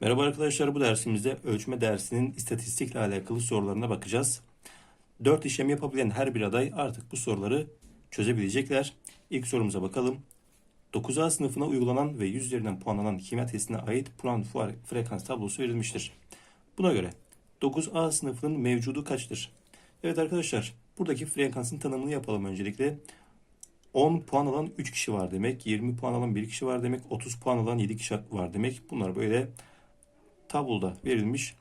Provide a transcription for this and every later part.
Merhaba arkadaşlar bu dersimizde ölçme dersinin istatistikle alakalı sorularına bakacağız. 4 işlem yapabilen her bir aday artık bu soruları çözebilecekler. İlk sorumuza bakalım. 9A sınıfına uygulanan ve 100 üzerinden puanlanan kimya testine ait puan frekans tablosu verilmiştir. Buna göre 9A sınıfının mevcudu kaçtır? Evet arkadaşlar buradaki frekansın tanımını yapalım öncelikle. 10 puan alan 3 kişi var demek, 20 puan alan 1 kişi var demek, 30 puan alan 7 kişi var demek. Bunlar böyle tabloda verilmiş.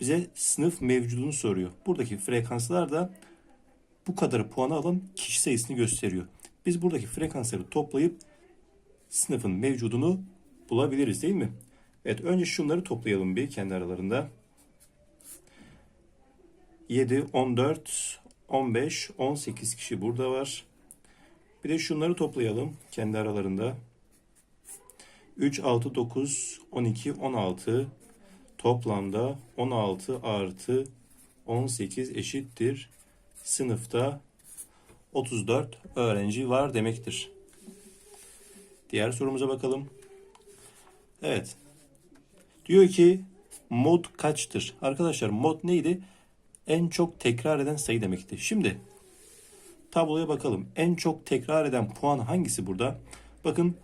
Bize sınıf mevcudunu soruyor. Buradaki frekanslar da bu kadar puanı alan kişi sayısını gösteriyor. Biz buradaki frekansları toplayıp sınıfın mevcudunu bulabiliriz değil mi? Evet önce şunları toplayalım bir kendi aralarında. 7, 14, 15, 18 kişi burada var. Bir de şunları toplayalım kendi aralarında. 3, 6, 9, 12, 16. Toplamda 16 artı 18 eşittir. Sınıfta 34 öğrenci var demektir. Diğer sorumuza bakalım. Evet. Diyor ki mod kaçtır? Arkadaşlar mod neydi? En çok tekrar eden sayı demekti. Şimdi tabloya bakalım. En çok tekrar eden puan hangisi burada? Bakın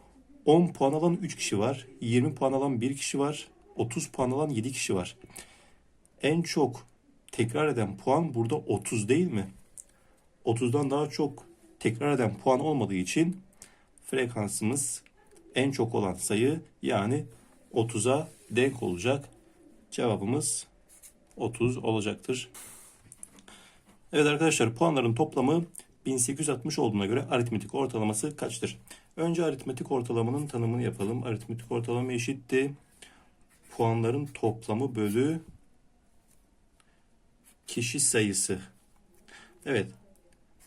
10 puan alan 3 kişi var. 20 puan alan 1 kişi var. 30 puan alan 7 kişi var. En çok tekrar eden puan burada 30 değil mi? 30'dan daha çok tekrar eden puan olmadığı için frekansımız en çok olan sayı yani 30'a denk olacak. Cevabımız 30 olacaktır. Evet arkadaşlar puanların toplamı 1860 olduğuna göre aritmetik ortalaması kaçtır? Önce aritmetik ortalamanın tanımını yapalım. Aritmetik ortalama eşitti. Puanların toplamı bölü kişi sayısı. Evet.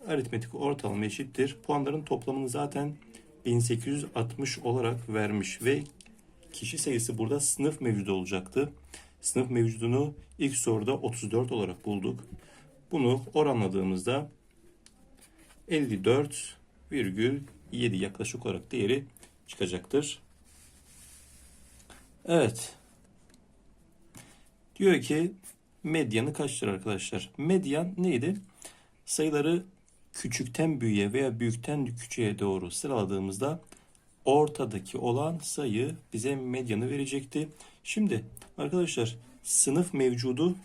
Aritmetik ortalama eşittir. Puanların toplamını zaten 1860 olarak vermiş ve kişi sayısı burada sınıf mevcudu olacaktı. Sınıf mevcudunu ilk soruda 34 olarak bulduk. Bunu oranladığımızda 54,7 yaklaşık olarak değeri çıkacaktır. Evet. Diyor ki medyanı kaçtır arkadaşlar? Medyan neydi? Sayıları küçükten büyüğe veya büyükten küçüğe doğru sıraladığımızda ortadaki olan sayı bize medyanı verecekti. Şimdi arkadaşlar sınıf mevcudu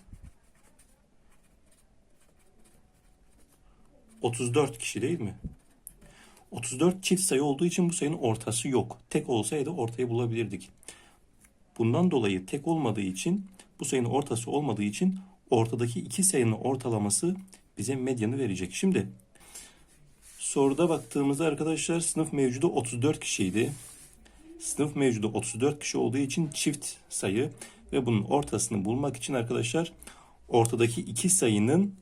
34 kişi değil mi? 34 çift sayı olduğu için bu sayının ortası yok. Tek olsaydı ortayı bulabilirdik. Bundan dolayı tek olmadığı için bu sayının ortası olmadığı için ortadaki iki sayının ortalaması bize medyanı verecek. Şimdi soruda baktığımızda arkadaşlar sınıf mevcudu 34 kişiydi. Sınıf mevcudu 34 kişi olduğu için çift sayı ve bunun ortasını bulmak için arkadaşlar ortadaki iki sayının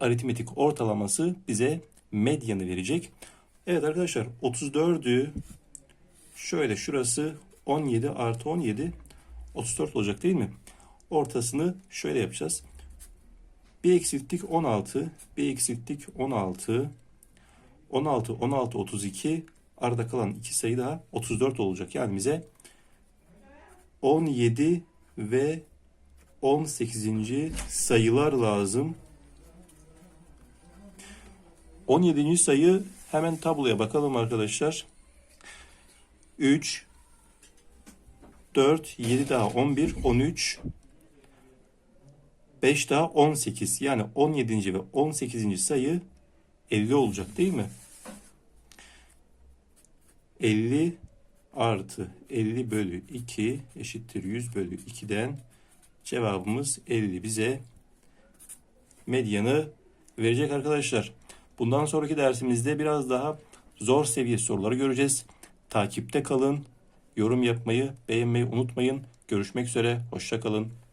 aritmetik ortalaması bize medyanı verecek. Evet arkadaşlar 34'ü şöyle şurası 17 artı 17 34 olacak değil mi? Ortasını şöyle yapacağız. Bir eksilttik 16, bir eksilttik 16, 16, 16, 32, arada kalan iki sayı daha 34 olacak. Yani bize 17 ve 18. sayılar lazım. 17. sayı hemen tabloya bakalım arkadaşlar. 3 4 7 daha 11 13 5 daha 18 yani 17. ve 18. sayı 50 olacak değil mi? 50 artı 50 bölü 2 eşittir 100 bölü 2'den cevabımız 50 bize medyanı verecek arkadaşlar. Bundan sonraki dersimizde biraz daha zor seviye soruları göreceğiz. Takipte kalın. Yorum yapmayı, beğenmeyi unutmayın. Görüşmek üzere. Hoşçakalın.